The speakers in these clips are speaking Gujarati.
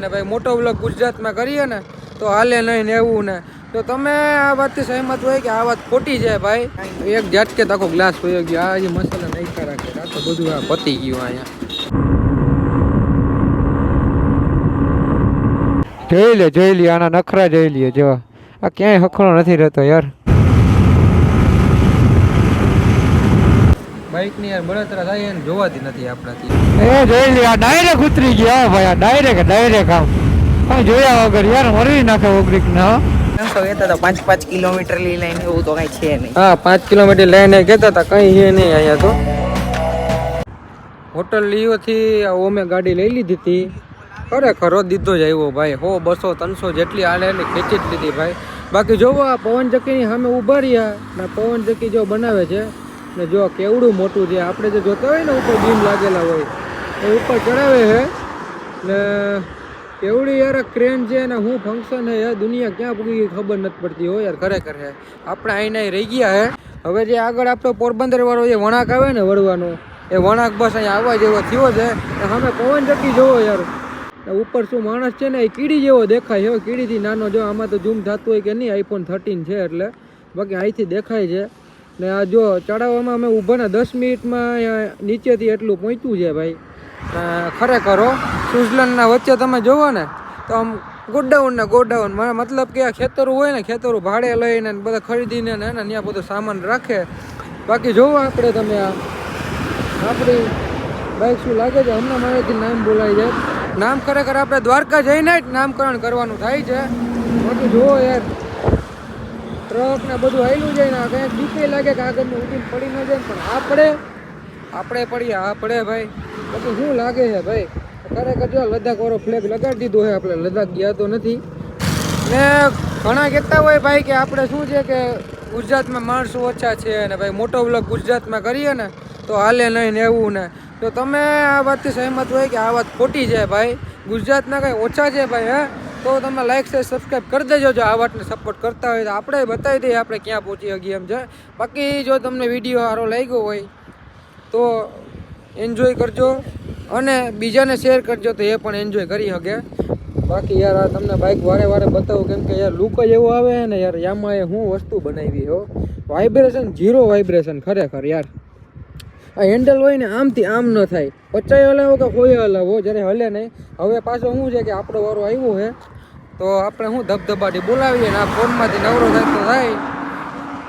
અને ભાઈ મોટો બ્લોગ ગુજરાતમાં કરીએ ને, તો હાલે નહીં ને એવું ને. તો તમે આ વાતથી સહેમત હોય કે આ વાત ખોટી છે ભાઈ. એક ઝાટકે કે આખો ગ્લાસ પયો ગયો. આ જે મસાલા નાખ્યા રાખે. આ તો બધું આ પતી ગયું અહીંયા. જોઈ લે જોઈ લે, આના નખરા જોઈ લે, જો. આ ક્યાંય હખરો નથી રહેતો યાર. બાઇકની યાર બળતરા થાય એને જોવાતી નથી આપણાથી. એ જોઈ લે આ ડાયરેક્ટ ઉતરી ગયા હો ભાઈ આ ડાયરેક્ટ ડાયરેક્ટ આમ. કઈ જોયા વગર યાર મરી નાખે ઓગરીક ના તો કહેતા હતા પાંચ પાંચ કિલોમીટર લઈ લઈને એવું તો કઈ છે નહીં. હા પાંચ કિલોમીટર લઈને કહેતા હતા કંઈ છે નહીં અહીંયા તો. હોટલ લીઓથી ઓમે ગાડી લઈ લીધી હતી. ખરેખર દીધો જ આવ્યો ભાઈ હો બસો ત્રણસો જેટલી આલે એટલી ખેંચી જ લીધી ભાઈ. બાકી જોવો આ પવન ચક્કીની સામે ઊભા રહ્યા ને પવન ચકી જો બનાવે છે ને જો કેવડું મોટું છે, આપણે જે જોતા હોય ને ઉપર બીમ લાગેલા હોય, એ ઉપર ચડાવે છે. ને કેવડી યાર ક્રેન છે ને હું ફંક્શન હે દુનિયા ક્યાં પૂગી ગઈ ખબર નથી પડતી હો યાર, ખરેખર હે આપણે અહીં રહી ગયા હે હવે જે આગળ આપણો પોરબંદર વાળો જે વણાક આવે ને વળવાનો, એ વણાક બસ અહીંયા આવવા જેવો થયો છે. ને અમે પવન ચક્કી જોવો યાર. ઉપર શું માણસ છે ને, એ કીડી જેવો દેખાય છે. કીડીથી નાનો જો, આમાં તો ઝૂમ થતું હોય કે નહીં આઈફોન થર્ટીન છે એટલે. બાકી અહીંથી દેખાય છે. ને આ જો ચડાવવામાં અમે ઊભાના દસ મિનિટમાં નીચેથી એટલું પહોંચ્યું છે ભાઈ. ને ખરેખર સ્વિઝરલેન્ડના વચ્ચે તમે જુઓ ને, તો આમ ગોડાઉન ને ગોડાઉન મતલબ કે આ ખેતરો હોય ને, ખેતરો ભાડે લઈને બધા ખરીદીને ને ત્યાં બધો સામાન રાખે. બાકી જોવો આપણે તમે આ. આપણી બાઈક શું લાગે છે? હમણાં મારેથી નામ બોલાય જાય નામ ખરેખર આપણે દ્વારકા જઈને જ નામકરણ કરવાનું થાય છે. બાકી જુઓ યાર. ટ્રક ને બધું હાલ્યું જાય ને કંઈક બીકે લાગે કે આગળ ઉડીને પડી ન જાય પણ આપણે આપણે પડીએ આપણે ભાઈ. પછી શું લાગે છે ભાઈ? ખરેખર જો લદ્દાખ વાળો ફ્લેગ લગાડી દીધો છે, આપણે લદ્દાખ ગયા તો નથી. ને ઘણા કહેતા હોય ભાઈ કે આપણે શું છે કે ગુજરાતમાં માણસો ઓછા છે અને ભાઈ મોટો વ્લોગ ગુજરાતમાં કરીએ ને, તો હાલે નહીં ને એવું ને. તો તમે આ વાતથી સહેમત હોય કે આ વાત ખોટી છે ભાઈ. ગુજરાતના કંઈ ઓછા છે ભાઈ, હે? તો તમે લાઈક શેર સબસ્ક્રાઈબ કરી દેજો. જો આ વાતને સપોર્ટ કરતા હોય તો આપણે બતાવી દઈએ આપણે ક્યાં પહોંચી શકીએ એમ છે. બાકી જો તમને વીડિયો સારો લાગ્યો હોય તો એન્જોય કરજો અને બીજાને શેર કરજો તો એ પણ એન્જોય કરી શકે. બાકી યાર આ તમને બાઇક વારે વારે બતાવું કેમ કે યાર લુક જ એવું આવે ને યાર યામાં એ હું વસ્તુ બનાવી હો. વાઇબ્રેશન ઝીરો વાઇબ્રેશન ખરેખર યાર. આ હેન્ડલ હોય ને આમથી આમ ન થાય. પચાઈ હલાવો કે કોઈ હલાવો, જ્યારે હલે નહીં. હવે પાછો શું છે કે આપણો વારો આવ્યો છે. તો આપણે શું ધબધબાટી બોલાવીએ ને આ ફોનમાંથી નવરો થાય તો થાય.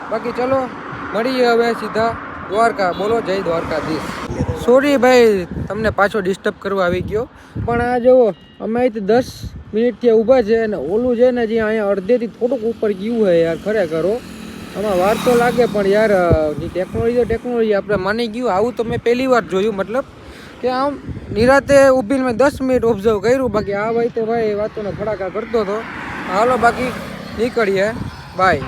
બાકી ચલો, મળીએ હવે સીધા દ્વારકા. બોલો, જય દ્વારકાધીશ. સોરી ભાઈ, તમને પાછો ડિસ્ટર્બ કરવા આવી ગયો. પણ આ જુઓ અમે અહીંથી દસ મિનિટથી ઊભા છે અને ઓલું છે ને જે અહીંયા અડધેથી થોડુંક ઉપર ગયું હોય યાર, ખરેખર. આમાં વાર તો લાગે પણ યાર ટેકનોલોજી તો ટેકનોલોજી આપણે માની ગયું, આવું તો મેં પહેલી વાર જોયું, મતલબ. કે આમ નિરાતે ઊભીને મેં દસ મિનિટ ઓબ્ઝર્વ કર્યું. બાકી આ ભાઈ તે ભાઈ વાતોનો ફડાકા કરતો હતો. હાલો બાકી નીકળીએ. બાય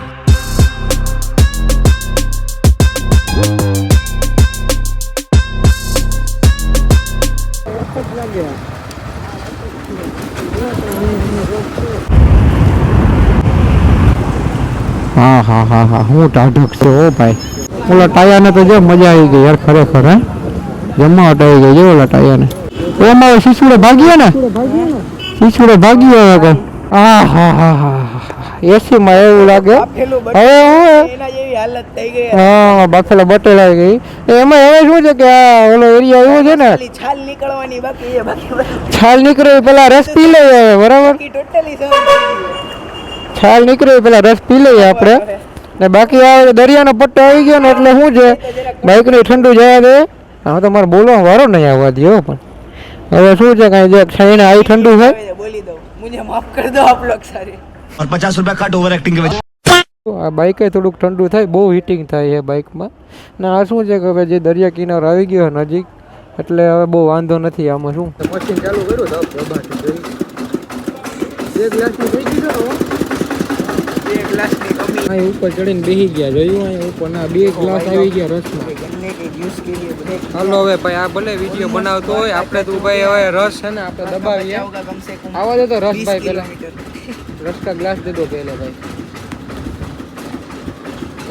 હા હા હા હા. હું ટાઢક છું ઓ ભાઈ. ઓલા ટાયાને તો જો મજા આવી ગઈ યાર, ખરેખર, હે? જમવા હટાવી ગયો જો ઓલા ટાયાને એમાં શિશુડે ભાગ્યો ને? શિશુડે ભાગ્યો હવે કોઈ. આ હા હા હા એસી માં એવું લાગે. હવે હું જેવી હા બાફેલા બટેલ આવી ગઈ એમાં હવે શું છે કે આ ઓલો એરિયા એવો છે ને? છાલ નીકળવાની બાકી છાલ નીકળે પેલા રસ પી લઈએ બરાબર. છાલ નીકળે પેલા રસ પી લઈએ આપણે. ને બાકી આ દરિયાનો પટ્ટો આવી ગયો ને એટલે શું છે? બાઇકને ઠંડુ જવા દે. હવે તો મારે બોલો વારો નહીં આવવા દો પણ. હવે શું છે કાંઈ જો ક્ષણીને આવી ઠંડુ છે બોલી દો મુજે માફ કર દો આપ લોગ સારે. और 50 रुपया कट ओवर एक्टिंग के વચ્ચે આ બાઇકે થોડુંક ઠંડુ થાય બહુ હીટિંગ થાય છે બાઇકમાં ને આ શું છે કે હવે જે દરિયા કિનારો આવી ગયો નજીક એટલે હવે બહુ વાંધો નથી આમાં શું. મશીન ચાલુ કર્યું તો બે ગ્લાસની થઈ ગઈ બે ગ્લાસની કમી. ઉપર ચડીને બેસી ગયા જોયું? અહીંયા ઉપર ના બે ગ્લાસ આવી ગયા રસમાં. યુઝ કરીએ બધે. હાલો હવે ભાઈ આ ભલે વીડિયો બનાવતો હોય આપણે તો ભાઈ હવે રસ છે ને આપણે દબાવીએ. આવા દે તો રસ ભાઈ પહેલા રસ કા ગ્લાસ દે દો પહેલા ભાઈ.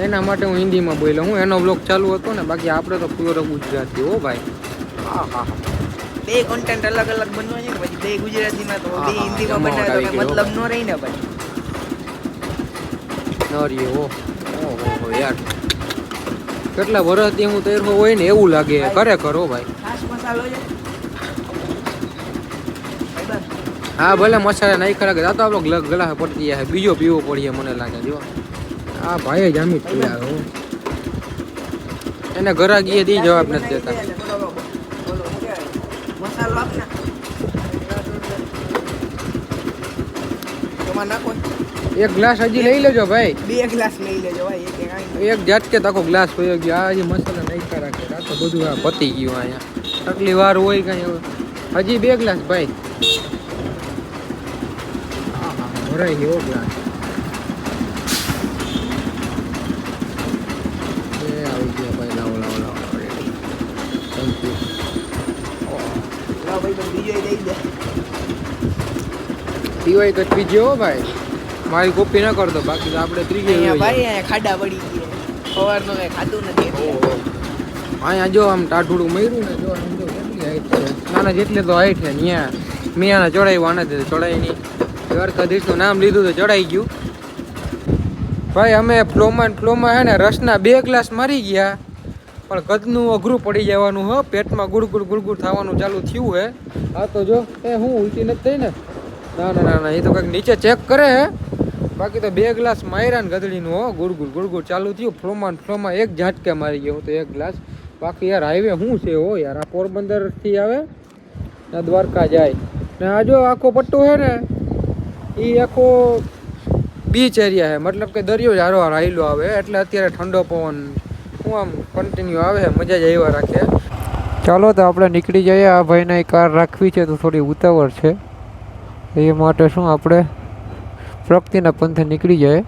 એના માટે હું હિન્દીમાં બોલ્યો. હું એનો બ્લોગ ચાલુ હતો ને બાકી આપણે તો પ્યોર ગુજરાતી હો ભાઈ. હા હા બે કોન્ટેન્ટ અલગ અલગ બનવા છે પછી બે ગુજરાતીમાં તો બે હિન્દીમાં બનાવે તો મતલબ નો રહી ને પછી નરી ઓ ઓ યાર. કેટલા વર્ષથી હું તૈયાર હોય ને એવું લાગે. ખરેખર હો ભાઈ. હા ભલે મસાલા નહીં ખરા આ તો આપણો ગ્લ- ગળા પડતી જાય બીજો પીવો પડીએ મને લાગે જો. આ ભાઈ જ આમી જ છે યાર હો. એને ઘરાગીએ દી જવાબ નથી દેતા નાખી દે ને બોલો, બોલો, શું કહેવાય? મસાલો આપ ને તમારે નાખો એક ગ્લાસ હજી લઈ લેજો ભાઈ. બે ગ્લાસ લઈ લેજો ભાઈ એક જાત કે આખો ગ્લાસ હોય ગયો આ હજી મસાલા નહીં ખરા રાખે. આ તો બધું આ પતી ગયું અહીંયા. આટલી વાર હોય કઈ હજી બે ગ્લાસ ભાઈ. ભરાઈ ગયો ગ્લાસ આવી ગયો ભાઈ લાવો લાવો લાવો થેન્ક યુ પીવાય તો પીજો ભાઈ. મારી કોપી ના કરતો બાકી આપણે ત્રીજી અહીંયા ભાઈ અહીંયા ખાડા પડી ગયા. સવારનું કઈ ખાધું નથી. અહીંયા જો આમ ટાઢુડું મર્યું ને જો આમ જો કેટલી હાઈટ છે. નાના જેટલે તો હાઈટ છે અહીંયા. મિયાને ચડાવ્યું આને તો ચડાય નહીં. દ્વારકાધીશનું નામ લીધું તો ચડાઈ ગયું. ભાઈ અમે ફ્લોમાં ફ્લોમાં હે ને રસના બે ગ્લાસ મારી ગયા. પણ કદનું અઘરું પડી જવાનું હો. પેટમાં ગુડગુડ ગુડગુડ થવાનું ચાલુ થયું હે. આ તો જો એ હું ઉલટી નથી થઈ ને. ના ના ના ના એ તો કંઈક નીચે ચેક કરે હે. બાકી તો બે ગ્લાસ માર્યા ને ગધડીનું, હો, ગુડગુડ ગુડગુડ ચાલુ થયું. ફ્લોમાં ફ્લોમાં એક ઝાટકે મારી ગયો તો એક ગ્લાસ. બાકી યાર હાઈવે શું છે, હો, યાર? આ પોરબંદરથી આવે ને દ્વારકા જાય. ને આ જો આખો પટ્ટો છે ને એ આખો બીચ એરિયા છે. મતલબ કે દરિયો જારો રાયલો આવે, એટલે અત્યારે ઠંડો પવન હું આમ કન્ટિન્યુ આવે, મજા જ આવ્યા રાખે. ચાલો તો આપણે નીકળી જઈએ. આ ભાઈને કાર રાખવી છે તો થોડી ઉતાવળ છે. એ માટે શું આપણે પ્રગતિના પંથે નીકળી જાય.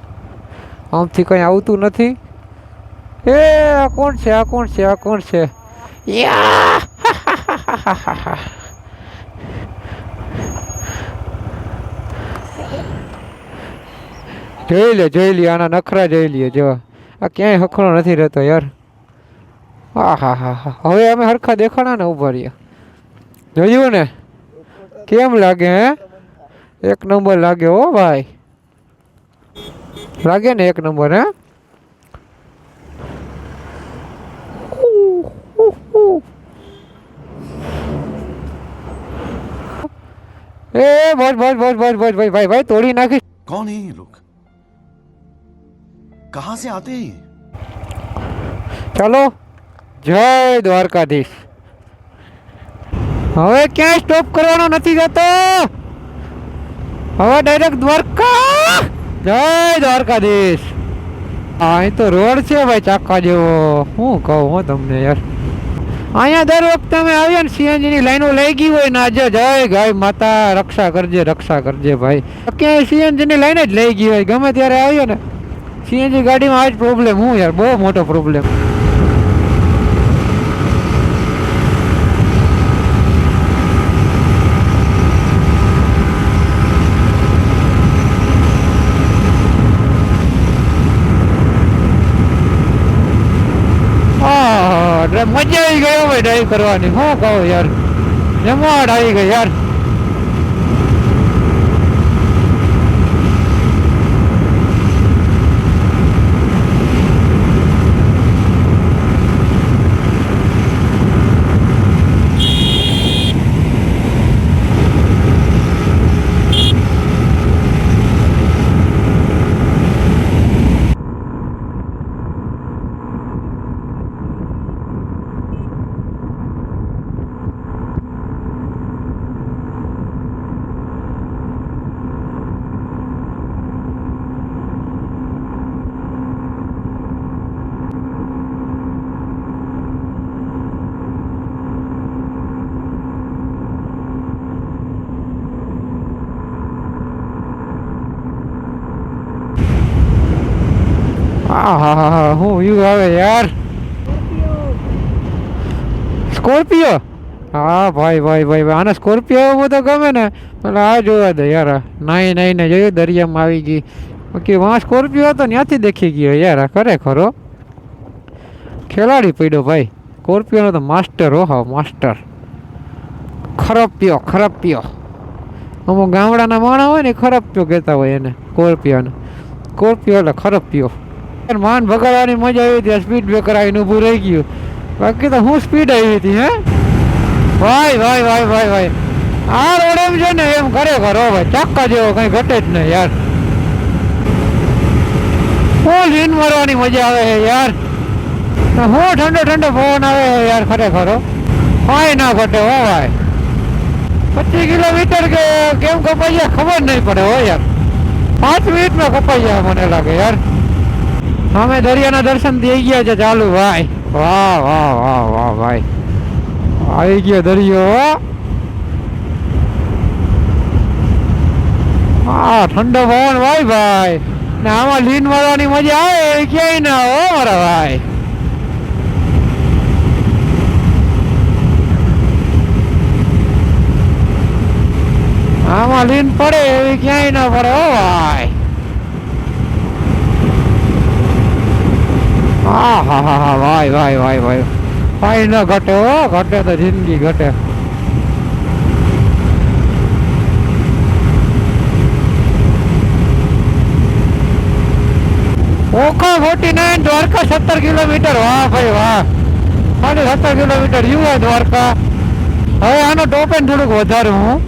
આમથી કંઈ આવતું નથી. એ, આ કોણ છે? આ કોણ છે? આ કોણ છે? યા! જોઈ લે જોઈ લે, આના નખરા જોઈ લે, જો. આ ક્યાંય હખણો નથી રહેતો યાર. હા હા હા હા હવે અમે હરખા દેખાણા ને ઊભા રહ્યા. જોયું ને? કેમ લાગે, હે? એક નંબર લાગે હો, ભાઈ. लगे ने एक नंबर है? ए बस बस बस बस बस भाई भाई भाई तोड़ी ना कि कौन है ये लोग? कहाँ से आते हैं चलो। जय द्वारकाधीश। हवे क्या स्टॉप करवाना नहीं जाता हवा डायरेक्ट द्वारका! જય દ્વારકાધીશ. અહીં તો રોડ છે ભાઈ, ચાકા જેવો. હું કહું હું તમને યાર. અહીંયા દર વખતે અમે આવીએ ને સીએનજી ની લાઈનો લઈ ગઈ હોય ને આજે જય ગાય માતા, રક્ષા કરજે રક્ષા કરજે ભાઈ. ક્યાંય સીએનજી ની લાઈન જ લઈ ગઈ હોય, ગમે ત્યારે આવીએ ને. સીએનજી ગાડીમાં આ જ પ્રોબ્લેમ હું યાર, બહુ મોટો પ્રોબ્લેમ હા એટલે હવે ડ્રાઈવ કરવાની? શું કહું યાર જમાડ આવી ગઈ યાર. હા હા હા હા હું વ્યૂ આવે યાર? સ્કોર્પિયો? હા, ભાઈ ભાઈ ભાઈ ભાઈ, આને સ્કોર્પિયો બધો ગમે ને એટલે આ જોવા દે યાર નાઈ નાઈ ને જોયું દરિયામાં આવી ગઈ. બાકી વાં સ્કોર્પિયો હતો, ત્યાંથી દેખી ગયો યાર ખરે ખરો ખેલાડી પડ્યો, ભાઈ. સ્કોર્પિયોનો તો માસ્ટર, હો, હા, માસ્ટર. ખરપ્યો ખરપ્યો. અમુક ગામડાના માણસ હોય ને ખરપ્યો કહેતા હોય એને, સ્કોર્પિયોને. સ્કોર્પિયો એટલે ખરપ્યો. માન ભગાડવાની મજા આવી હતી સ્પીડ બ્રેકર આવીને ઊભું રહી ગયું. બાકી તો હું સ્પીડ આવી હતી, હે? ભાઈ ભાઈ ભાઈ ભાઈ ભાઈ. આ રોડ એમ છે ને, એમ ખરેખર હો ભાઈ. ચક્કા જેવો કઈ ઘટે જ નહીં, યાર. ફૂલ રીન મારવાની મજા આવે છે, યાર. હું ઠંડો ઠંડો પવન આવે છે, યાર, ખરેખર, હો. કાંઈ ના ઘટે, હો, ભાઈ. પચીસ કિલોમીટર કે, કેમ કપાઈ જાય ખબર નહીં પડે, હો, યાર. પાંચ મિનિટમાં કપાઈ જાય મને લાગે, યાર. અમે દરિયાના દર્શન થઈ ગયા છે ચાલુ, ભાઈ. વાહ વાહ વાહ વાહ, ભાઈ. આવી ગયો દરિયો, હો. ઠંડો પવન, ભાઈ ભાઈ. ને આમાં લીન મારવાની મજા આવે એ ક્યાંય ના હો, મારા ભાઈ. આમાં લીન પડે એવી ક્યાંય ના પડે, હો, ભાઈ. હા હા હા હા ભાઈ ભાઈ ભાઈ ભાઈ ભાઈ ન ઘટે હો ઘટે તો જિંદગી ઘટે ઓખા ફોર્ટી નાઇન દ્વારકા સત્તર કિલોમીટર વાહ ભાઈ વાહ ખાલી સત્તર કિલોમીટર યુવા દ્વારકા હવે આનો ટોપ એન્ડ થોડુંક વધારે હું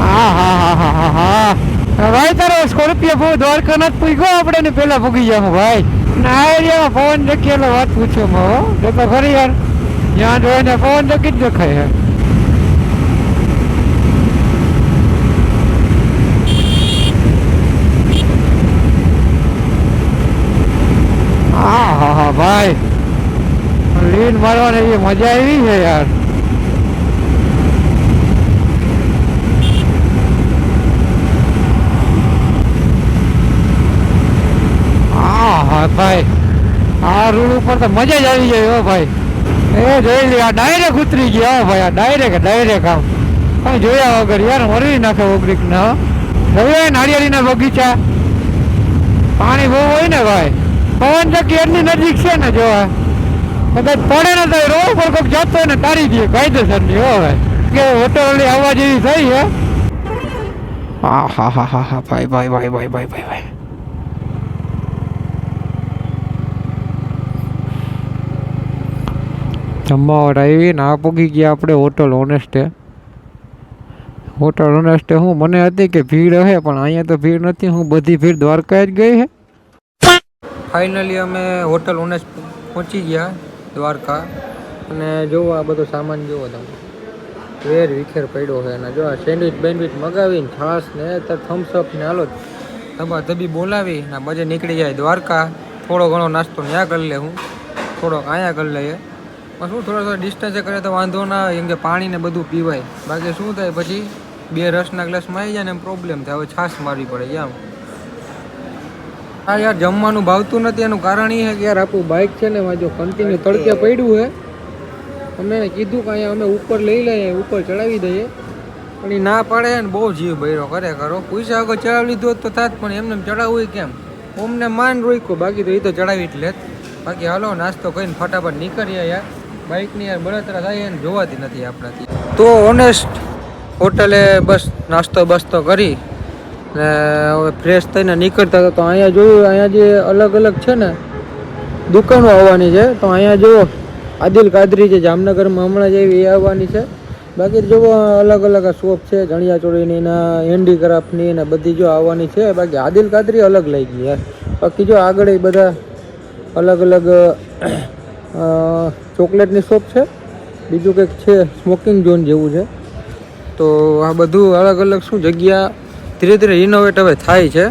હા હા હા હા હા હા ભાઈ તારો સ્કોર્પિયો બહુ દ્વારકા નથી પૂગ્યો આપણે ને પેલા પૂગી જાવ ભાઈ. ના એરિયામાં પવન દેખી એટલે વાત પૂછો મો જો તો ખરી યાર. જ્યાં જોઈએ ને પવન દેખી જ દેખાય છે હા હા હા, ભાઈ. લીન મારવાની એવી મજા આવી છે યાર હા હા ભાઈ, આ રૂડ ઉપર તો મજા જ આવી જાય હો ભાઈ. એ જોઈ લે આ ડાયરેક્ટ ઉતરી ગયા હો ભાઈ, આ ડાયરેક્ટ ડાયરેક્ટ આમ. પણ જોયા વગર યાર, મરી નાખે ઓગરીક ને હવે નાળિયેરીના બગીચા. પાણી બહુ હોય ને ભાઈ. પવન ચક્કી એટલી નજીક છે ને જો આ. કદાચ પડે ને તો રોડ પર કોઈક જતો હોય ને, તારી દે કાયદેસરની ભાઈ. કે હોટલ આવવા જેવી થઈ, હે. હા હા હા હા હા, ભાઈ ભાઈ ભાઈ ભાઈ ભાઈ ભાઈ. જમાવટ આવી ને આ પૂગી ગયા આપણે હોટલ ઓનેસ્ટે હોટલ ઓનેસ્ટે હું, મને હતી કે ભીડ હશે પણ અહીંયા તો ભીડ નથી, હું બધી ભીડ દ્વારકા જ ગઈ હે. ફાઇનલી અમે હોટલ ઓનેસ્ટ પહોંચી ગયા દ્વારકા. અને જોવો આ બધો સામાન જોવો તમે. વેર વિખેર પડ્યો છે અને જો આ સેન્ડવિચ બેન્ડવિચ મગાવીને છાશ ને થમ્સઅપ ને હાલો ધબા ધબી બોલાવી ને બજે નીકળી જાય દ્વારકા. થોડો ઘણો નાસ્તો ત્યાં કરી લે હું. થોડોક અહીંયા કરી લઈએ. પણ શું થોડા થોડા ડિસ્ટન્સે કરે તો વાંધો ના આવે કેમ કે પાણી ને બધું પીવાય. બાકી શું થાય પછી બે રસના ગ્લાસમાં આવી જાય ને એમ પ્રોબ્લેમ થાય. હવે છાશ મારવી પડે એમ હા યાર જમવાનું ભાવતું નથી એનું કારણ એ છે કે યાર આપણું બાઇક છે ને જો કન્ટિન્યુ તડકે પડ્યું છે. અમે કીધું કે અહીંયા અમે ઉપર લઈ લઈએ ઉપર ચડાવી દઈએ. પણ એ ના પાડે ને બહુ જીવ ભર્યો કરે કરો પૈસા વગર ચડાવી લીધું હોત તો થાત પણ એમને એમ ચડાવવું કેમ? ઓમને માન રોક્યો બાકી તો એ તો ચડાવી જ લેત. બાકી હાલો નાસ્તો કરીને ફટાફટ નીકળીએ યાર. બાઇકની યાર બળતરા થાય એને જોવાતી નથી આપણાથી. તો ઓનેસ્ટ હોટલે બસ નાસ્તો બસ્તો કરી ને હવે ફ્રેશ થઈને નીકળતા હતા. તો અહીંયા જોયું અહીંયા જે અલગ અલગ છે ને દુકાનો આવવાની છે, તો અહીંયા જુઓ આદિલ કાદરી છે, જામનગરમાં હમણાં જ એવી આવવાની છે. બાકી જુઓ અલગ અલગ શોપ છે ચણિયા ચોળીની ને હેન્ડીક્રાફ્ટની ને બધી જો આવવાની છે. બાકી આદિલ કાદરી અલગ લઈ ગઈ યાર. બાકી જો આગળ એ બધા અલગ અલગ ચોકલેટની શોપ છે. બીજું કંઈક છે સ્મોકિંગ ઝોન જેવું છે. તો આ બધું અલગ અલગ શું જગ્યા, ધીરે ધીરે રિનોવેટ હવે થાય છે.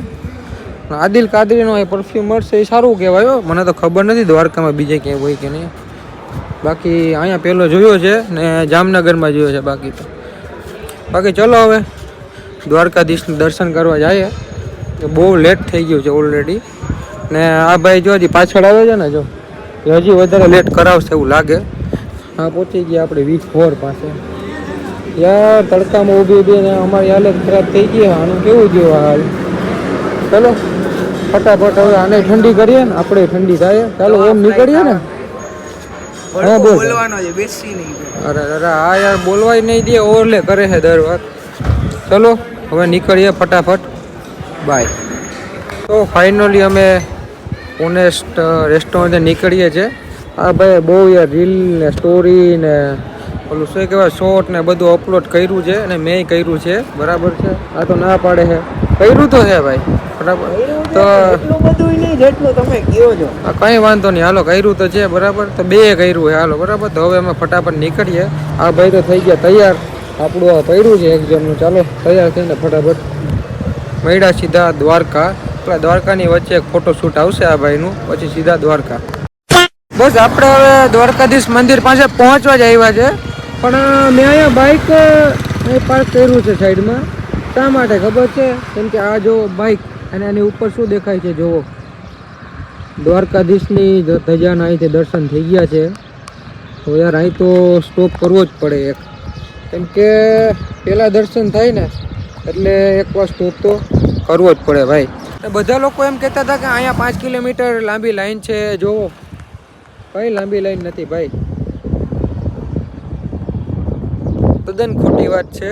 આદિલ કાદરીનો એ પરફ્યુમ મળશે એ સારું કહેવાય મને તો ખબર નથી દ્વારકામાં બીજે ક્યાંય હોય કે નહીં. બાકી અહીંયા પહેલો જોયો છે ને જામનગરમાં જોયો છે બાકી તો. બાકી ચલો હવે, દ્વારકાધીશનું દર્શન કરવા જઈએ. બહુ લેટ થઈ ગયું છે ઓલરેડી ને આ ભાઈ જો હજી પાછળ આવે છે ને જો. એ હજી વધારે લેટ કરાવશે એવું લાગે. હા પહોંચી ગયા આપણે વીક ફોર પાસે. યાર તડકામાં ઊભી ઊભી ને અમારી હાલત ખરાબ થઈ ગઈ આનું કેવું ગયું હાલ? ચલો ફટાફટ હવે આને ઠંડી કરીએ ને આપણે ઠંડી થાય. ચાલો એમ નીકળીએ ને. હા, બોલ. બોલવાનો છે બેસી નહીં અરે અરે હા યાર બોલવાય નહીં દે ઓવરલે કરે છે દર વાર. ચલો હવે નીકળીએ ફટાફટ. બાય તો ફાઇનલી અમે ઓનેસ્ટ રેસ્ટોરન્ટ નીકળીએ છીએ. આ ભાઈ બહુ યાર રીલ ને સ્ટોરી ને ઓલું શું કહેવાય શોર્ટ ને બધું અપલોડ કર્યું છે અને મેં કર્યું છે. બરાબર છે? આ તો ના પાડે છે. કર્યું તો છે ભાઈ. બરાબર. તો કંઈ વાંધો નહીં. હાલો, કર્યું તો છે, બરાબર? તો બે કર્યું છે. હાલો, બરાબર? તો હવે અમે ફટાફટ નીકળીએ. આ ભાઈ તો થઈ ગયા તૈયાર. આપણું આ પડ્યું છે એક્ઝામનું ચાલો, તૈયાર થઈને ફટાફટ મળ્યા સીધા દ્વારકા. પેલા દ્વારકાની વચ્ચે એક ફોટોશૂટ આવશે આ ભાઈનું, પછી સીધા દ્વારકા. બસ આપણે હવે દ્વારકાધીશ મંદિર પાસે પહોંચવા જ આવ્યા છે. પણ મેં અહીંયા બાઇક પાર્ક કર્યું છે સાઈડમાં શા માટે ખબર છે? કેમ કે આ જો બાઇક અને આની ઉપર શું દેખાય છે જોવો દ્વારકાધીશની ધજાના અહીંથી દર્શન થઈ ગયા છે. તો યાર, અહીં તો સ્ટોપ કરવો જ પડે એક. કેમ કે પહેલાં દર્શન થાય ને, એટલે એકવાર સ્ટોપ તો કરવો જ પડે ભાઈ. બધા લોકો એમ કહેતા હતા કે અહીંયા પાંચ કિલોમીટર લાંબી લાઈન છે, જોવો. કઈ લાંબી લાઈન નથી ભાઈ? તદ્દન ખોટી વાત છે.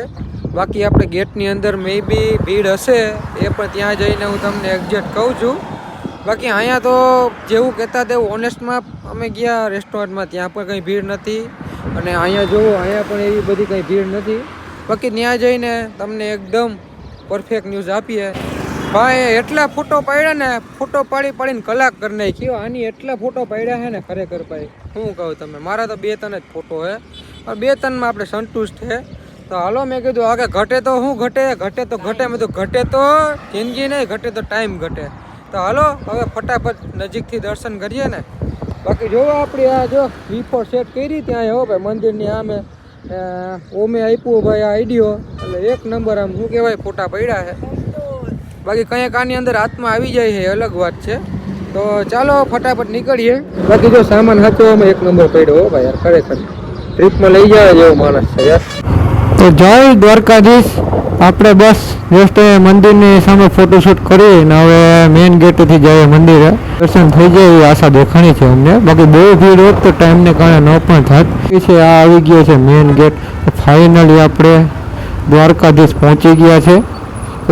બાકી આપણે ગેટની અંદર મે બી ભીડ હશે, એ પણ ત્યાં જઈને હું તમને એક્ઝેક્ટ કહું છું. બાકી અહીંયા તો જેવું કહેતા તેવું ઓનેસ્ટમાં અમે ગયા રેસ્ટોરન્ટમાં ત્યાં પણ કંઈ ભીડ નથી. અને અહીંયા જુઓ અહીંયા પણ એવી બધી કંઈ ભીડ નથી. બાકી ત્યાં જઈને તમને એકદમ પરફેક્ટ ન્યૂઝ આપીએ. ભાઈ, એટલા ફોટો પાડ્યા ને, ફોટો પાડી પાડીને કલાક કરી નાખ્યો. આની એટલા ફોટો પાડ્યા છે ને ખરેખર ભાઈ, શું કહું તમે મારા તો બે ત્રણ જ ફોટો છે. પણ બે ત્રણમાં આપણે સંતુષ્ટ છે. તો હાલો, મેં કીધું આગળ ઘટે તો શું ઘટે? ઘટે તો ઘટે. મેં તો ઘટે તો જિંદગી નહીં, ઘટે તો ટાઈમ ઘટે. તો હાલો, હવે ફટાફટ નજીકથી દર્શન કરીએ ને. બાકી જોવો આપણે આ જો રિપોર્ટ સેટ કરી ત્યાં હો ભાઈ, મંદિરની આમે ઓમે આપ્યું ભાઈ આ આઈડિયો એટલે એક નંબર આમ શું કહેવાય, ફોટા પડ્યા છે. બાકી કંઈક આની અંદર હાથમાં આવી જાય છે અલગ વાત છે. તો ચાલો ફટાફટ નીકળીએ. બાકી જો સામાન હાચવામાં એક નંબર પડ્યો હો ભાઈ, યાર, ખરેખર. ટ્રીપમાં લઈ જાય જેવો માણસ છે, યાર. તો જય દ્વારકાધીશ. આપણે બસ જસ્ટ મંદિરની સામે ફોટોશૂટ કરી ને હવે મેઇન ગેટેથી જઈએ મંદિરે. દર્શન થઈ જાય એવી આશા દેખાણી છે અમને. બાકી બહુ ભીડ હોત તો ટાઈમને કારણે ન પણ થાત. છે, આ આવી ગયો છે મેઇન ગેટ ફાઇનલી આપણે દ્વારકાધીશ પહોંચી ગયા છે.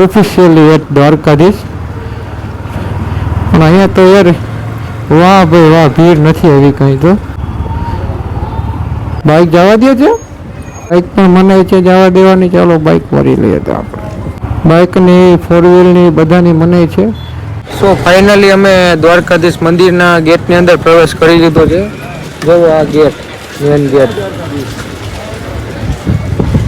Officially at Dwarkadhish. પણ અહીંયા તો યાર વાહ ભાઈ વાહ, ભીડ નથી આવી કંઈ તો. બાઇક જવા દે છે? બાઇક પણ મનાય છે, જવા દેવાની. ચાલો બાઇક વારી લઈએ તો આપણે. બાઇકની ફોર વ્હીલની બધાની મનાય છે. સો ફાઇનલી અમે દ્વારકાધીશ મંદિરના ગેટની અંદર પ્રવેશ કરી લીધો છે. જોવો આ ગેટ મેન ગેટ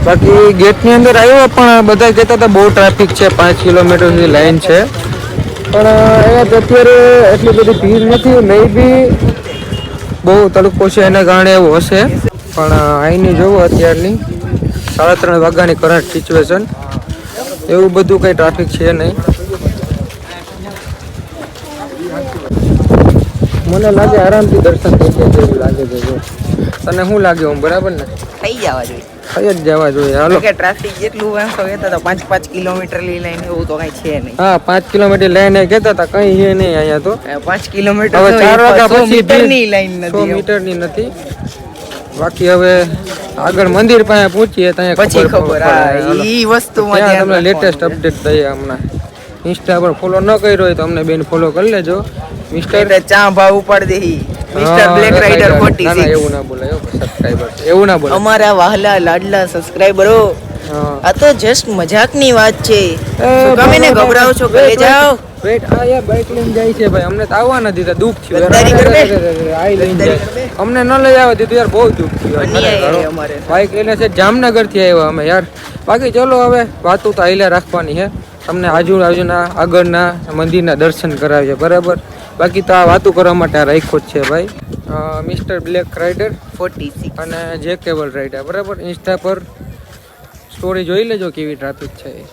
બાકી ગેટની અંદર આવ્યો પણ બધા કહેતા હતા બહુ ટ્રાફિક છે, પાંચ કિલોમીટર સુધી લાઈન છે. પણ અહીંયા અત્યારે એટલી બધી ભીડ નથી મે બી બહુ તડકો છે એના કારણે એવું હશે. પણ અહીંની જોવો અત્યારની સાડા ત્રણ વાગ્યાની કરંટ સિચ્યુએશન એવું બધું કંઈ ટ્રાફિક છે નહીં. મને લાગે આરામથી દર્શન થઈ જાય જેવું લાગે છે જો. તને શું લાગે હું બરાબર ને? થઈ જવા જોઈએ. થઈ જ જવા જોઈએ હાલો. કે ટ્રાફિક જેટલું એમ તો કહેતા હતા પાંચ પાંચ કિલોમીટર લઈ લઈને એવું તો કઈ છે નહીં. હા પાંચ કિલોમીટર લઈને કહેતા હતા કઈ છે નહીં અહીંયા તો. પાંચ કિલોમીટર હવે ચાર વાગ્યા પછી મીટરની લાઈન નથી મીટરની નથી. બાકી હવે આગળ મંદિર પાસે પહોંચીએ ત્યાં પછી ખબર હા હાલો. ઈ વસ્તુમાં તમને લેટેસ્ટ અપડેટ થઈ હમણાં. ઇન્સ્ટા પર ફોલો ન કર્યો હોય તો અમને બેન ફોલો કરી લેજો. મિસ્ટર ચા ભાવ ઉપાડી દે મિસ્ટર બ્લેક રાઇડર ફોર્ટી એવું ના બોલાય સબસ્ક્રાઇબર એવું ના બોલાય. અમારા વાહલા લાડલા સબસ્ક્રાઇબરો આ તો જસ્ટ મજાકની વાત છે. તમે બાબા, છો? ઘરે જાઓ. વેટ આ યાર બાઇક લઈને જાય છે ભાઈ. અમને તો આવવા નથી દીધા દુઃખ થયું. આઈ લઈને જાય. અમને ન લઈ આવવા દીધું યાર બહુ દુઃખ થયું. બાઇક લઈને છે જામનગરથી આવ્યા અમે યાર. બાકી ચલો હવે વાતો તો આઈલા રાખવાની છે તમને આજુબાજુના આગળના મંદિરના દર્શન કરાવીએ બરાબર? બાકી તો આ વાતો કરવા માટે આ રાખ્યો જ છે ભાઈ. મિસ્ટર બ્લેક રાઇડર ફોર્ટી અને જે કેબલ રાઇડર બરાબર? ઇન્સ્ટા પર સ્ટોરી જોઈ લેજો કેવી ટ્રાફિક છે એ.